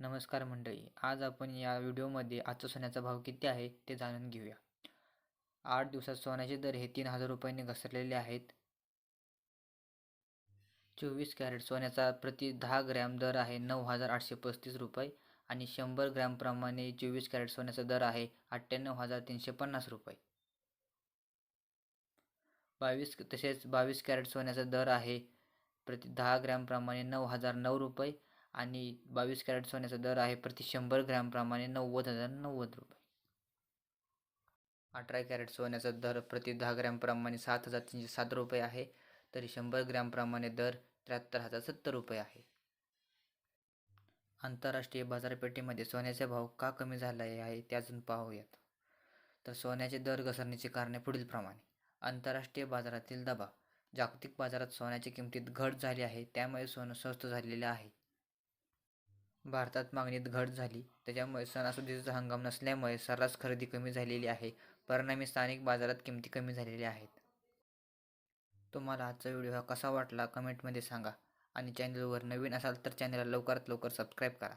नमस्कार मंडळी आज आपण या व्हिडिओमध्ये आजचा सोन्याचा भाव किती आहे ते जाणून घेऊया. आठ दिवसात सोन्याचे दर हे तीन हजार रुपयांनी घसरलेले आहेत. चोवीस कॅरेट सोन्याचा प्रति दहा ग्रॅम दर आहे नऊ हजार आठशे पस्तीस रुपये आणि शंभर ग्रॅमप्रमाणे चोवीस कॅरेट सोन्याचा दर आहे अठ्ठ्याण्णव हजार तीनशे पन्नास रुपये. बावीस तसेच बावीस कॅरेट सोन्याचा दर आहे प्रति दहा ग्रॅमप्रमाणे नऊ हजार नऊ रुपये आणि बावीस कॅरेट सोन्याचा दर आहे प्रति शंभर ग्रॅमप्रमाणे नव्वद हजार नव्वद रुपये. अठरा कॅरेट सोन्याचा दर प्रति दहा ग्रॅमप्रमाणे सात हजार तीनशे सात रुपये आहे तरी शंभर ग्रॅमप्रमाणे दर त्र्याहत्तर हजार सत्तर रुपये आहे. आंतरराष्ट्रीय बाजारपेठेमध्ये सोन्याचा भाव का कमी झाला आहे ते अजून पाहूयात. तर सोन्याचे दर घसरण्याची कारणे पुढीलप्रमाणे आंतरराष्ट्रीय बाजारातील दबाव. जागतिक बाजारात सोन्याच्या किमतीत घट झाली आहे त्यामुळे सोनं स्वस्त झालेले आहे. भारतात मागणीत घट झाली. त्याच्यामुळे सणासुदीचा हंगाम नसल्यामुळे सर्रास खरेदी कमी झालेली आहे. परिणामी स्थानिक बाजारात किमती कमी झालेल्या आहेत. तुम्हाला आजचा व्हिडिओ हा कसा वाटला कमेंटमध्ये सांगा. आणि चॅनलवर नवीन असाल तर चॅनलला लवकरात लवकर सबस्क्राईब करा.